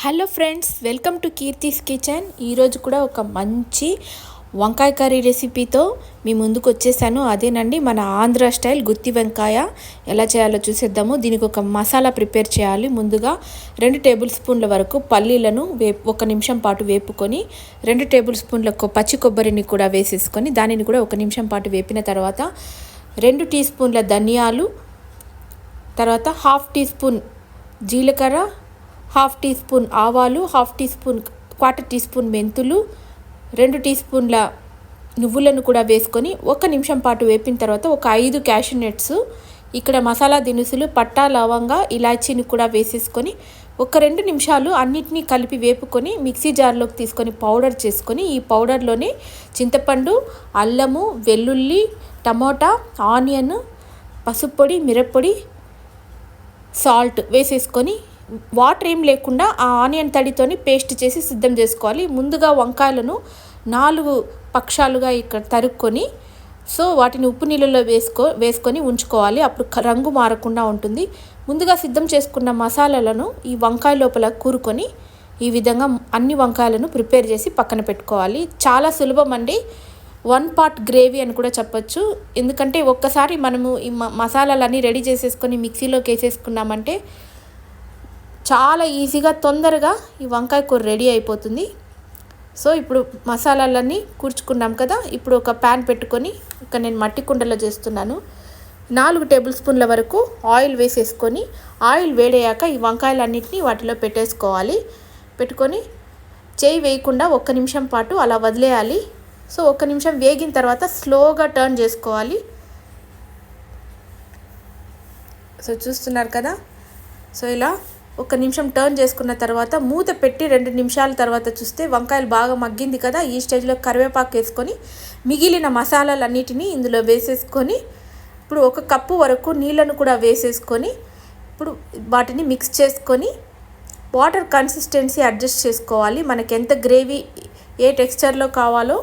Hello friends welcome to Keerthi's kitchen. ఈరోజు కూడా ఒక మంచి వంకాయ కర్రీ రెసిపీతో మీ ముందుకు వచ్చేసాను. అదేనండి మన ఆంధ్ర స్టైల్ గుత్తి వంకాయ. ఎలా చేయాలో చూసేద్దాము. దీనికి ఒక మసాలా ప్రిపేర్ చేయాలి. ముందుగా రెండు టేబుల్ స్పూన్ల వరకు పల్లీలను వేపు ఒక నిమిషం పాటు వేపుకొని రెండు టేబుల్ స్పూన్లకు పచ్చి కొబ్బరిని కూడా వేసేసుకొని దానిని కూడా ఒక నిమిషం పాటు వేపిన తర్వాత రెండు టీ స్పూన్ల ధనియాలు తర్వాత హాఫ్ టీ స్పూన్ జీలకర్ర హాఫ్ టీ స్పూన్ ఆవాలు half teaspoon quarter teaspoon మెంతులు రెండు టీ స్పూన్ల నువ్వులను కూడా వేసుకొని ఒక నిమిషం పాటు వేపిన తర్వాత ఒక ఐదు క్యాషూ నట్స్ ఇక్కడ మసాలా దినుసులు పట్టా లవంగా ఇలాచీని కూడా వేసేసుకొని ఒక రెండు నిమిషాలు అన్నిటినీ కలిపి వేపుకొని మిక్సీ జార్లోకి తీసుకొని పౌడర్ చేసుకొని ఈ పౌడర్లోనే చింతపండు అల్లము వెల్లుల్లి టమోటా ఆనియన్ పసుపొడి మిరప్పొడి సాల్ట్ వేసేసుకొని వాటర్ ఏం లేకుండా ఆ ఆనియన్ తడితోని పేస్ట్ చేసి సిద్ధం చేసుకోవాలి. ముందుగా వంకాయలను నాలుగు పక్షాలుగా ఇక్కడ తరుక్కొని సో వాటిని ఉప్పు నీళ్ళలో వేసుకో వేసుకొని ఉంచుకోవాలి. అప్పుడు రంగు మారకుండా ఉంటుంది. ముందుగా సిద్ధం చేసుకున్న మసాలాలను ఈ వంకాయ లోపల కూరుకొని ఈ విధంగా అన్ని వంకాయలను ప్రిపేర్ చేసి పక్కన పెట్టుకోవాలి. చాలా సులభం అండి. వన్ పార్ట్ గ్రేవీ అని కూడా చెప్పొచ్చు. ఎందుకంటే ఒక్కసారి మనము ఈ మ- మసాలాలన్నీ రెడీ చేసేసుకొని మిక్సీలోకి వేసేసుకున్నామంటే చాలా ఈజీగా తొందరగా ఈ వంకాయ కూర రెడీ అయిపోతుంది. సో ఇప్పుడు మసాలాలన్నీ కూర్చుకున్నాం కదా ఇప్పుడు ఒక ప్యాన్ పెట్టుకొని ఇక్కడ నేను మట్టి కుండలో చేస్తున్నాను. నాలుగు టేబుల్ స్పూన్ల వరకు ఆయిల్ వేసేసుకొని ఆయిల్ వేడయ్యాక ఈ వంకాయలన్నింటినీ వాటిలో పెట్టేసుకోవాలి. పెట్టుకొని చేయి వేయకుండా ఒక్క నిమిషం పాటు అలా వదిలేయాలి. సో ఒక్క నిమిషం వేగిన తర్వాత స్లోగా టర్న్ చేసుకోవాలి. సో చూస్తున్నారు కదా? సో ఇలా ఒక నిమిషం టర్న్ చేసుకున్న తర్వాత మూత పెట్టి రెండు నిమిషాల తర్వాత చూస్తే వంకాయలు బాగా మగ్గింది కదా ఈ స్టేజ్లో కరివేపాకు వేసుకొని మిగిలిన మసాలాలన్నిటినీ ఇందులో వేసేసుకొని ఇప్పుడు ఒక కప్పు వరకు నీళ్ళను కూడా వేసేసుకొని ఇప్పుడు వాటిని మిక్స్ చేసుకొని వాటర్ కన్సిస్టెన్సీ అడ్జస్ట్ చేసుకోవాలి. మనకి ఎంత గ్రేవీ ఏ టెక్స్చర్లో కావాలో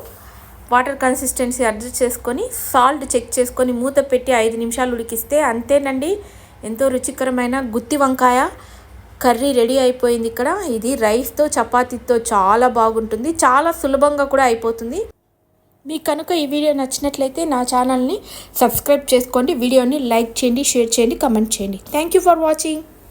వాటర్ కన్సిస్టెన్సీ అడ్జస్ట్ చేసుకొని సాల్ట్ చెక్ చేసుకొని మూత పెట్టి ఐదు నిమిషాలు ఉడికిస్తే అంతేనండి. ఎంతో రుచికరమైన గుత్తి వంకాయ. కర్రీ రెడీ అయిపోయింది ఇక్కడ. ఇది రైస్తో చపాతీతో చాలా బాగుంటుంది. చాలా సులభంగా కూడా అయిపోతుంది. మీకు కనుక ఈ వీడియో నచ్చినట్లయితే నా ఛానల్ని సబ్స్క్రైబ్ చేసుకోండి. వీడియోని లైక్ చేయండి షేర్ చేయండి కమెంట్ చేయండి. Thank you for watching